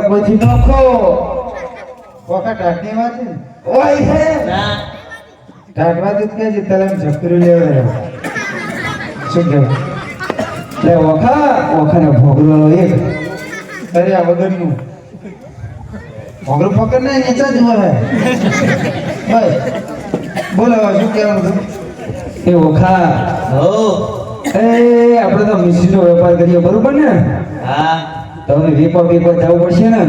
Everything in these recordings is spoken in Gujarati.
પડે પછી નોખો. કોકા ટાટની વાત ઓય હે ના. ટાટવા જ કે છે તને ઝપકરી લેવા શું કેવું લે ઓખા ઓખાને ભોગરો એક. કર્યા આ વગરનું. ભોગરો પકડ ને નીચા જ હોય. ભાઈ બોલો શું કહેવાનું એ ઓખા. હો. એ આપણે તો મિશ્રીનો વેપાર કરીએ બરોબર ને? હા. તમે વીપો વીપો જવું પડશે ને?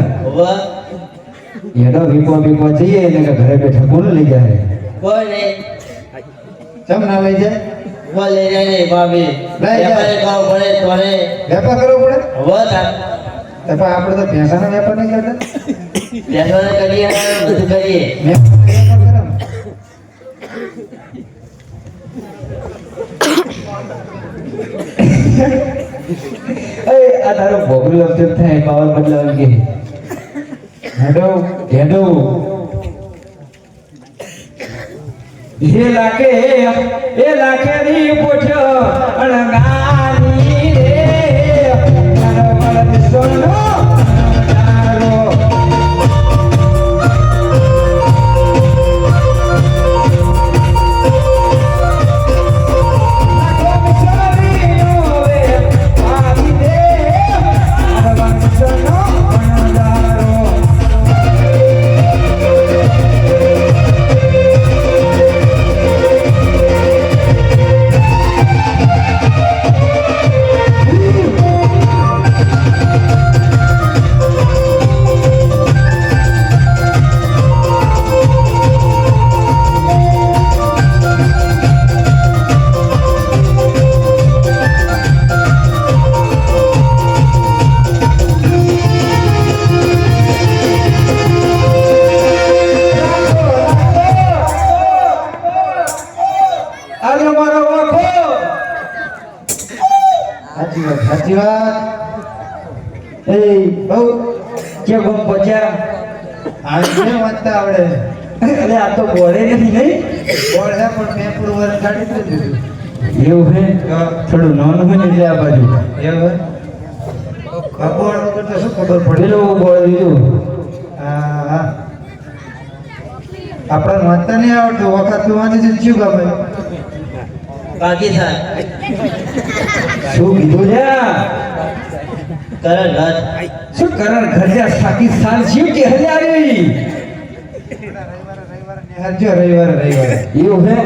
એનો વીપો વીપો જઈએ એટલે કે ઘરે બેઠા કોણ લઈ જાય? કોઈ નહીં ચમ ના લઈ જાય? જાય નહીં ભાભી. વેપારી પડે તોરે. વેપાર કરવો પડે? હોવે તો. આપણે તો ભેંસાનો વેપાર નહીં કરતા. કરીએ બધું આ તારો ભોગલો લફતર થાય, પાવર બદલાવ કે? હેડો હેડો. એ લાગે એ લાગે ની પોઠ અણગાની રે. નરમળ સોનો એ બહુ કે ગમ પચ્યા આ જે વાંચતા આવડે? અરે આ તો બોલે નથી નહીં. બોલે પણ પણ પૂરું વર્ષ કાઢી દીધું. એવું હે? થોડું નાનું હોય એટલે આ બાજુ. એવું ખબર તો શું ખબર પડે? એવું બોલે દીધું હા આપણે વાંચતા નહીં આવડતું. વખત વાંચે છે શું ગમે? પાકિસ્તાન શું કીધું છે કરણ ઘર શું કરણ ઘરજા પાકિસ્તાન શું કે હજારી હરજો રવિવાર રવિવાર. એવું હે?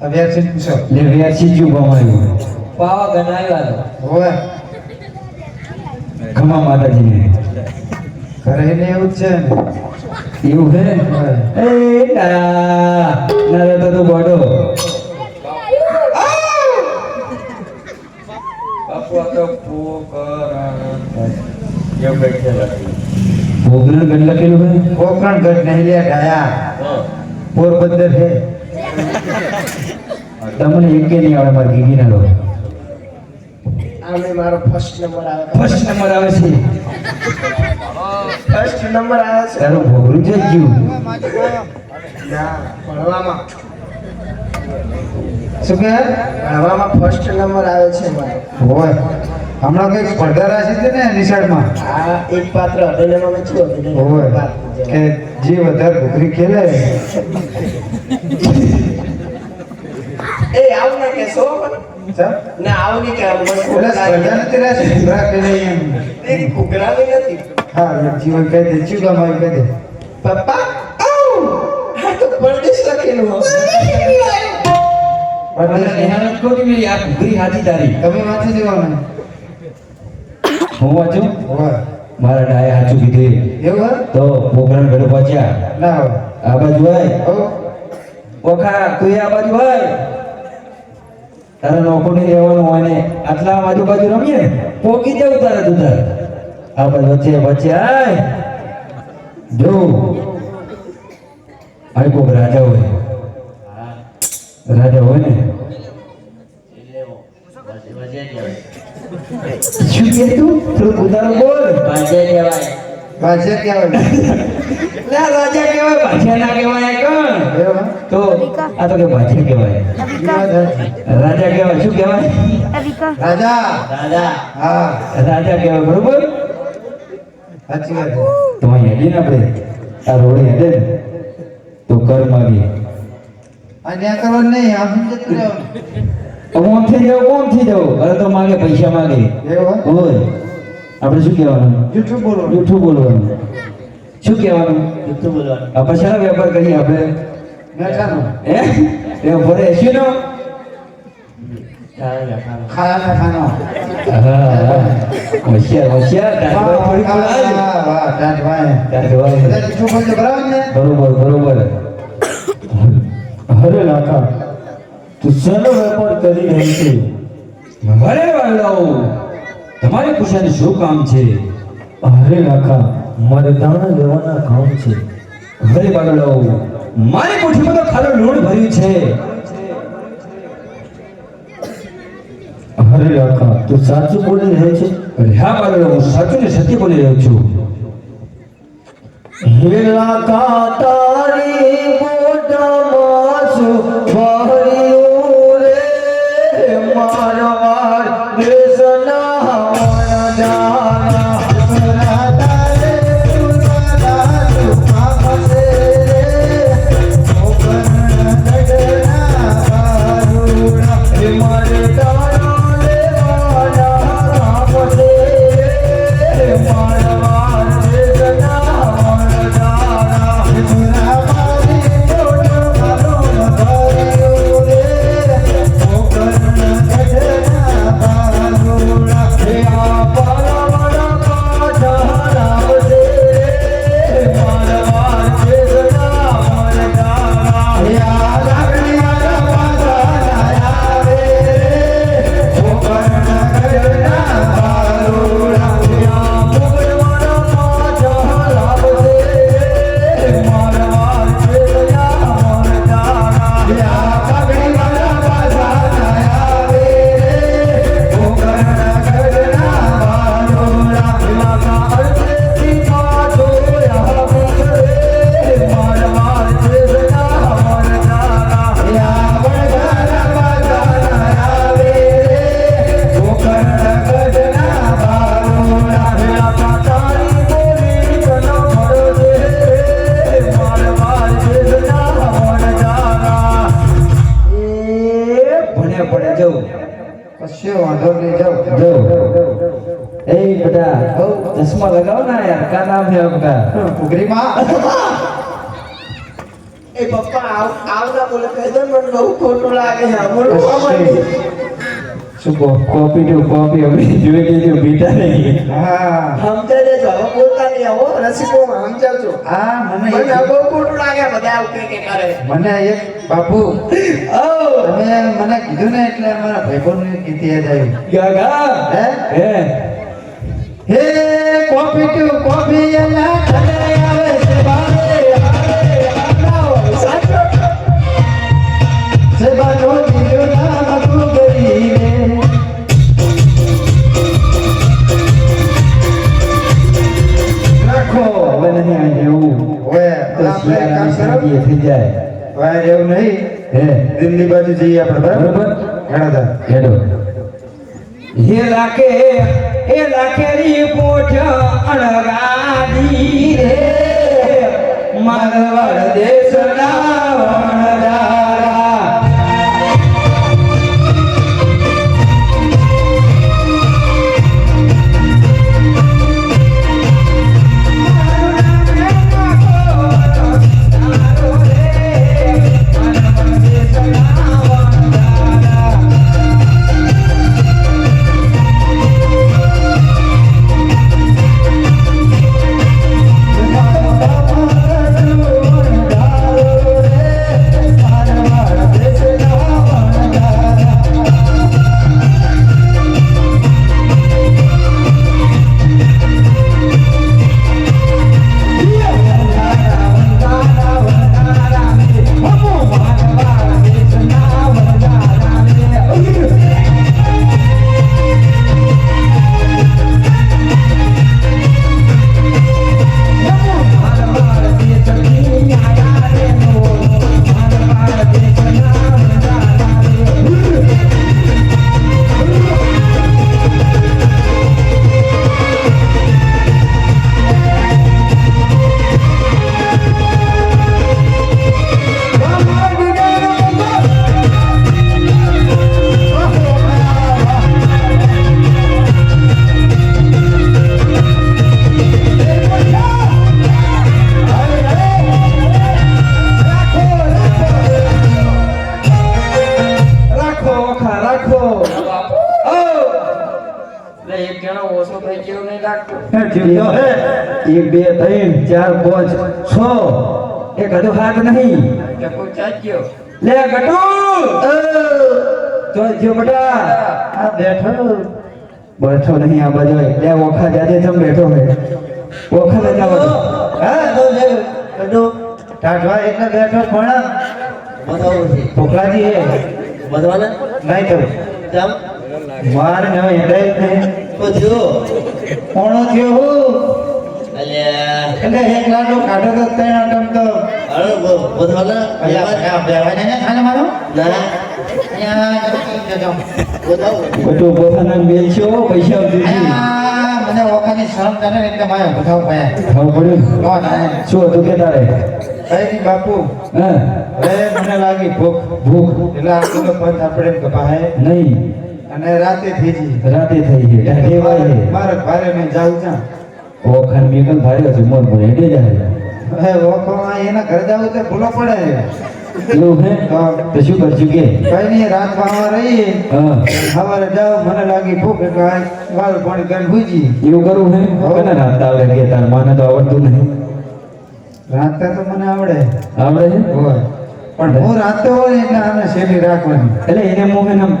અભ્યાસી પૂછો લે વ્યાસી જુ ગમાયું પાવા ગણાવ્યા હોય ખમા માતાજીને. ઘરે ને એવું છે ને. એવું હે? એ ના ના તો પોકરણ ગઢ લખેલું હે પોકરણ ગઢ નહીં લે ડાયા પોરબંદર છે. તમને એકે નહીં આવે મારી ગીગીના લો મારો ફર્સ્ટ નંબર આવે. ફર્સ્ટ નંબર આવે છે. ફર્સ્ટ નંબર આવે છે. તારું ભોગરું જઈ ગયું. ના ભણવામાં. શું કે હવામાં ફર્સ્ટ નંબર આવે છે મારો હોય. હમણાં કઈ સ્પર્ધા રાખી હતી ને નિશાળમાં આ એક પાત્ર અભિનયમાં મેં છું હોય. કે જે વધારે ભૂખરી ખેલે. એ આવું ના. ચાલ. ના આવું નહીં કહેવાનું. ઓલા સ્પર્ધા નથી રાખી ઘૂઘરા ખેલે એમ. એ નથી. હા જીવન કહી દે શું કામ આવી કહી દે? પપ્પા તો પરદેશ લખેલું હો. તમે વાંચી દેવાનું હું વાંચું મારા ડાય હાચું કીધું એવું તો પોખરણ ઘરે પહોંચ્યા. ના આ બાજુ હોય. ઓખા તું આ બાજુ હોય. તારે નોકો નહીં રહેવાનું હોય ને આટલા બાજુ બાજુ રમીએ ને પોકી જવું તારે તું તારે. આ બાજુ વચ્ચે વચ્ચે આય. જો. આ કોક રાજા હોય. રાજા હોય ને? શું કે તું? થોડું ઉદાહરણ બોલ. બાજે કહેવાય. કહેવાય ના રાજા કહેવાય ભાષા ના કહેવાય કોણ? તો આ તો કે ભાષા કહેવાય. રાજા કહેવાય શું કહેવાય? રાજા. હા. રાજા કહેવાય બરોબર? સાચી વાત તો અહીં હેડીએ ને આપણે. આ રોડે હેડે ને. તો કર માગી ન્યા કરવાનું નહીં આમ જતું રહેવાનું. ઓમ થઈ જાવ કોણ થઈ જાવ અરે તો માગે પૈસા માગે. હોય? આપણે શું કહેવાનું? જૂઠું બોલો જૂઠું બોલવાનું. શું કહેવાનું? જૂઠું બોલવાનું. આ પછાડો વેપાર કરીએ આપણે? મેઠાનો હે? એ ભરે એસી નો ચાલે લખાણું. ખાના ખાનો હોશિયાર હોશિયાર. તારી તું વેપાર કરી રહી છે. અરે વાલાઓ તમારી પૂછાને શું કામ છે? અરે કાકા મારે દાણા લેવાના કામ છે. અરે વાલાઓ મારી કોઠીમાં તો ખાલી લૂણ ભર્યું છે. અરે કાકા તું સાચું બોલી રહી છે? અરે હા વાલાઓ હું સાચું ને સત્ય બોલી રહ્યો છું. હે લાખા તારી ચશ્મા લગાવો ના યાર કા નામ है आपका ઉગરીમાં એ પપ્પા આવ આવ ના બોલે કહી દો ને મને બહુ ખોટું લાગે છે બોલવું અમારી શું કહો કોપી ટુ કોપી અમે જોઈ લીધું બીટા નહીં હા સમજાય છે હવે બોલતા નહીં આવો રસિકો સમજાવજો આ મને મને એક- બહુ ખોટું લાગે બધા આવું કે કે કરે મને એક બાપુ તમે મને કીધું ને એટલે અમારા ભાઈબંધને કીધી યાદ આવી ગાગા હે? હે હે કોફી ટુ કોફી એના તને આવે છે બારે આવે આવો સાચો રાખો હવે નહીં આવી જવું. ઓય આપણે કામ શિયાળાની થઈ જાય. વાય એવું નહીં. હે? દિલ્હી બાજુ જઈએ આપણે બરાબર? હેડો. હેડો. હે લાકે એ લાકેરી પોઠ અણગાડી રે. મારવાડ દેશના વણજારા જીવતો હે. એક બે ત્રણ ચાર પાંચ છ. એ હજુ હાથ નહીં. લે ગટુ! તો જો બેટા આ બેઠો. બેઠો નહીં આ બાજુ લે ઓખા જાજે જમ બેઠો હે. ઓખા લેતા બધો હા તો છે કડો ટાઢવા એટલે બેઠો ભણા બતાવો છે. પોખલાજી હે. બતાવવાના નહીં કરો. જમ માર ન નહીં. તો કોણો થયો હું અલ્યા. એટલે એક લાડો કાઢો તો ત્રણ આટમ તો. અરે બતાવવાના અલ્યા બેવાને ને ખાને મારો? ના. બધું પોતાના છો પૈસા મને ઓખાની શરમ તને એટલે મારે ખાવ પડ્યું શું હતું કે તારે? કઈ બાપુ. હા. મને લાગી ભૂખ. ભૂખ. એટલે આ કિલો આપણે કપાય નહીં. અને રાતે થઈ ગઈ રાતે થઈ ગઈ ઢાઢે વાય મારે ભારે મેં જાઉં છું. ઓખાન મેકલ ભારે છે મોર મોર હેડે જાય. હવે ઓખોમાં એના ઘરે જાવું તો ભૂલો પડે. એવું હે. તો શું કરશું કે? કઈ નહીં રાત ભાવમાં રહી. હા. સવારે જાવ મને લાગી ભૂખ એટલે આ વાળું પાણી કરીને ભૂજી એવું કરવું હે કને રાત આવડે કે તાર માને તો આવડતું નહીં રાતે તો મને આવડે. આવડે છે? હોય. પણ હું રાતે હોય એટલે આને શેલી રાખવાની. એટલે એને મોહે નામ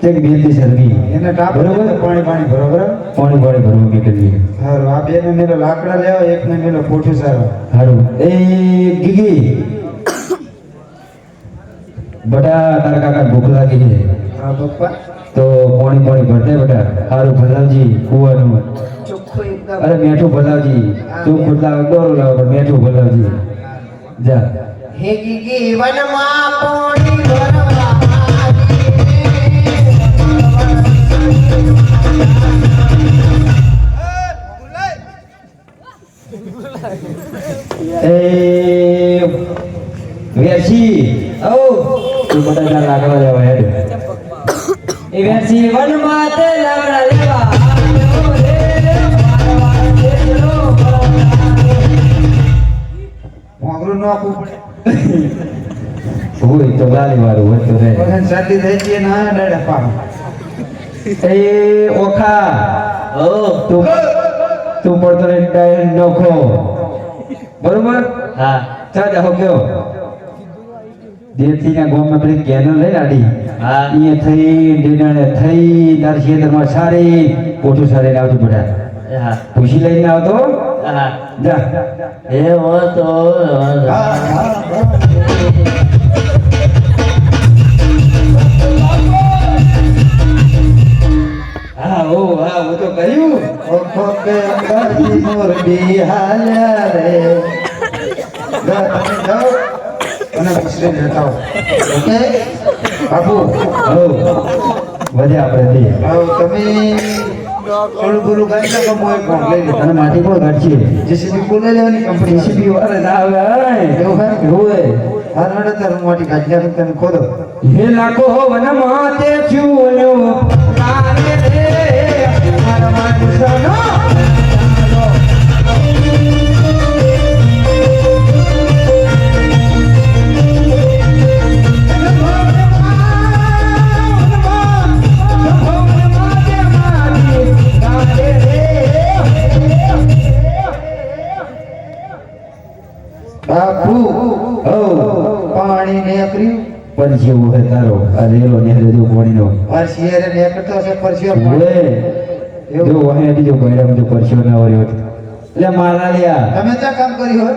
ચેક બેતી સરગી એને ટાપ બરોબર? પાણી પાણી બરોબર? પાણી પાણી ભરવું કરીએ હારું આ બેને મેલો લાકડા લેવા એક ને મેલો કોઠું સારો. હારું. એ ગીગી. બટા તારા કાકા ભૂખ લાગી છે. હા પપ્પા? તો પાણી પાણી ભરતે બટા. હારું ભલાવજી કુવાનું. અરે મેઠું ભલાવજી. તું ખુદલા દોરો લાવ મેઠું ભલાવજી. જા. હે ગીગી વનમાં પાણી ભરવા તું બટાકા લાકડા લેવા હેડ એ વેસી વનમાં તે લાવડા લેવા આવ્યો રે મારવા દેજો મોગરું નાખવું પડે હોય તો ગાલી વાળું હોય તો રે વગન થઈ ગઈ ના ડડે પાડો એ ઓખા. ઓ. તું તું પડતો રે ડાયન નોખો. બરોબર? હા. ચા જાઓ કયો દેતી ના ગામમાં પેલી કેનલ રહી આડી? હા. એ થઈ ડેડાને થઈ તાર ખેતરમાં સારી પોઠું સારી આવતું બધા હા. ખુશી લઈને આવતો? હા. જા. એ હો તો હા હા મોર રે. જાઓ અને હો. વધે આપણે તમે થોડું બોલું ગાડી ફોન લઈ અને માટી પણ ઘટશે જેસીબી કોને લેવાની કંપની. જેસીબી વાળા ના આવે એવું હે? હોય? હા નડે તાર હું માટી કાઢી નાખી, તમે ખોદો હે લાખો વન માતે ચૂયો તારે રે. પાણી પણ જેવો હે તારો. આ રેલો ને જો પાણીનો. આ રે નીકળતો હશે પરસ્યો ઓએ એવું? જો વહે બીજો કોઈરામ જો પરસ્યો ના વર્યો એટલે મારા લ્યા. તમે ચા કામ કર્યું હોય?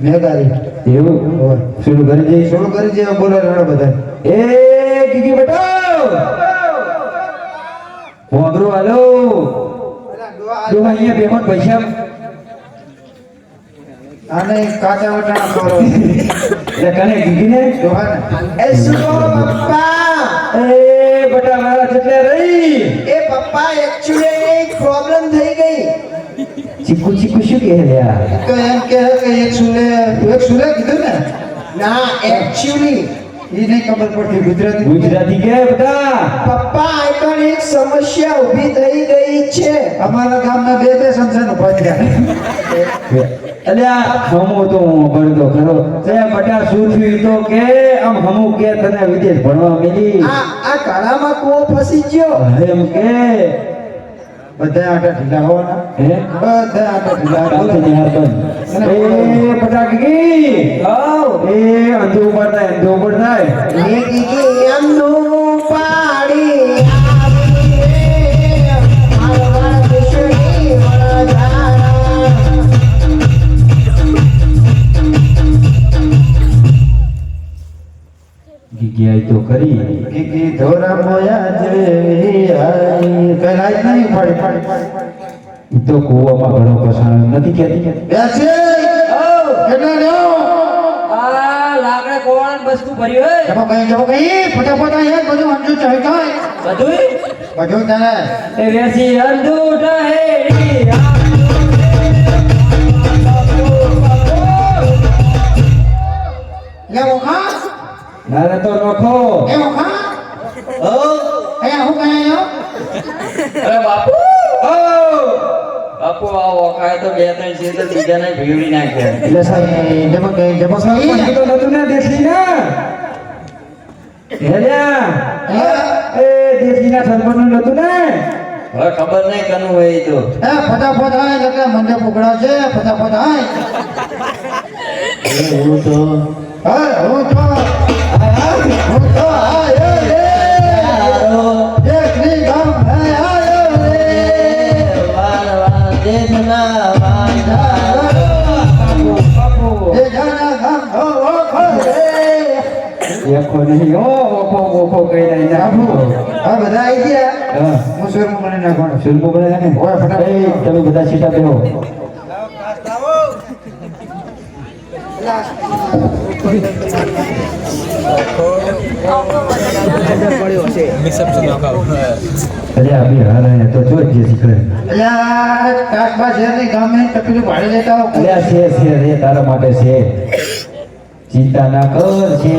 મેઘારી એવું. શરૂ કરી જઈ? શરૂ કરી જઈ? બોલો રડો બધા એ કીકી બેટા! પોગરો હાલો. જો અહીંયા બેહોન પૈસા. આને કાચા વટાણા કરો એટલે કને કીકી ને એ સુનો પપ્પા એ બટા મારા જેટલે એ પપ્પા એક્ચ્યુઅલી એક પ્રોબ્લેમ થઈ ગઈ. ચીકુ ચીકુ શું કહે લ્યા તો એમ કહે કે એક સુને એક સુને કીધું ને? ના એકચ્યુઅલી એ નહીં ખબર પડતી ગુજરાતી. ગુજરાતી કે બેટા પપ્પા આગળ એક સમસ્યા ઊભી થઈ ગઈ છે. અમારા ગામના બે બે સંસાર ઊભા થયા. આ હમો તો હું ભણતો ખરો. તે બટા શું થયું તો કે આમ હમુ કે તને વિદેશ ભણવા મેલી? આ આ કાળામાં કો ફસી ગયો. એમ કે. બધા આટા ઢીલા હોવાના. હે? બધા આટા ઢીલા કાલથી એ એ અંધો ઉપર થાય અંધો ઉપર થાય. એ કીધી એમનું પાડી. ગીગી તો કરી. કીકી ધોરા મોયા નહીં પડી. તો કુવામાં ઘણો પસાણ નથી કહેતી. બેસી કેટલા લ્યો આ લાકડે કોણ વસ્તુ ભર્યું હે જમો કઈ જમો કઈ. ફટાફટ આય બધું અંજુ ચાહી જાય બધુંય? બધું તને એ વેસી અંજુ હેડી લે ઓખા નારે તો નોખો. એ ઓખા ઓ. એ હું કહે અરે બાપુ. ઓ. બાપુ આ વખાય તો બે ત્રણ છે તો બીજાને ભીવડી નાખ્યા એટલે સાહેબ જમો કઈ જમો પણ કઈ નતું ને દેશી ના હેલ્યા એ દેશી ના સરપંચ નતું ને? હવે ખબર નહીં કનું હોય તો. એ ફટાફટ આય એટલે મંડે પકડા છે ફટાફટ આય. હું તો હા હું તો હું તો આયો રે આ બધા આવી ગયા? હા. હું સુરમાં મને નાખવાનો? શુલ્ક બને નાખે? ઓય, ફટાફટ. તમે બધા સીટા બેહો હે તારા માટે છે ચિંતા ના કર છે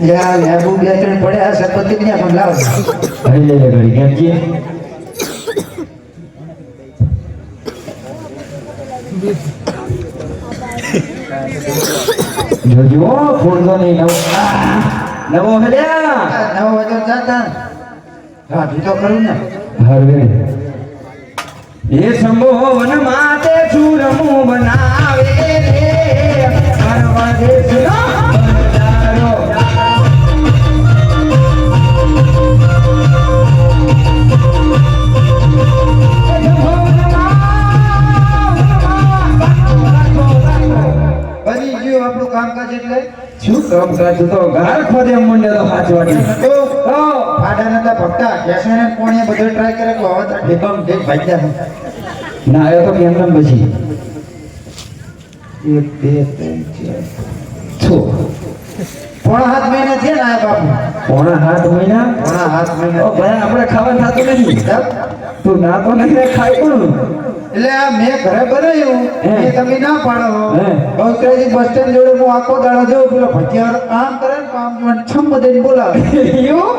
એટલે આ બે ત્રણ પડ્યા સરપંચ ને પણ લાવ. અરે લે લે ઘડી કેમ કે જોજો ફોડતો નહીં નવો નવો હલ્યા નવો વાજો જાતા. હા તું તો કરું ને. હરવે એ સંભોવન માતે ચૂરમું બનાવે રે. હરવા દેશનો શું કામ કાજ તો ખોદે કેસણે કોણે બધો ટ્રાય કરે હવે તો ભાગ્યા ના આવ્યો તો કેમ નામ પછી? એક બે ત્રણ ચાર. છ. પોણા હાથ મહિના છે ને આ બાપુ. પોણા હાથ મહિના? પોણા હાથ મહિના ભાઈ આપણે ખાવાનું થતું નથી. તું ના તો નહીં ખાઈ ખાય પણ. એટલે આ મેં ઘરે બનાવ્યું એ તમે ના પાડો. બહુચરાજી બસ સ્ટેન્ડ જોડે હું આખો દાડો જઉં પેલો ભજીયા કામ કરે ને કામ છમ બધે બોલાવે. એવું?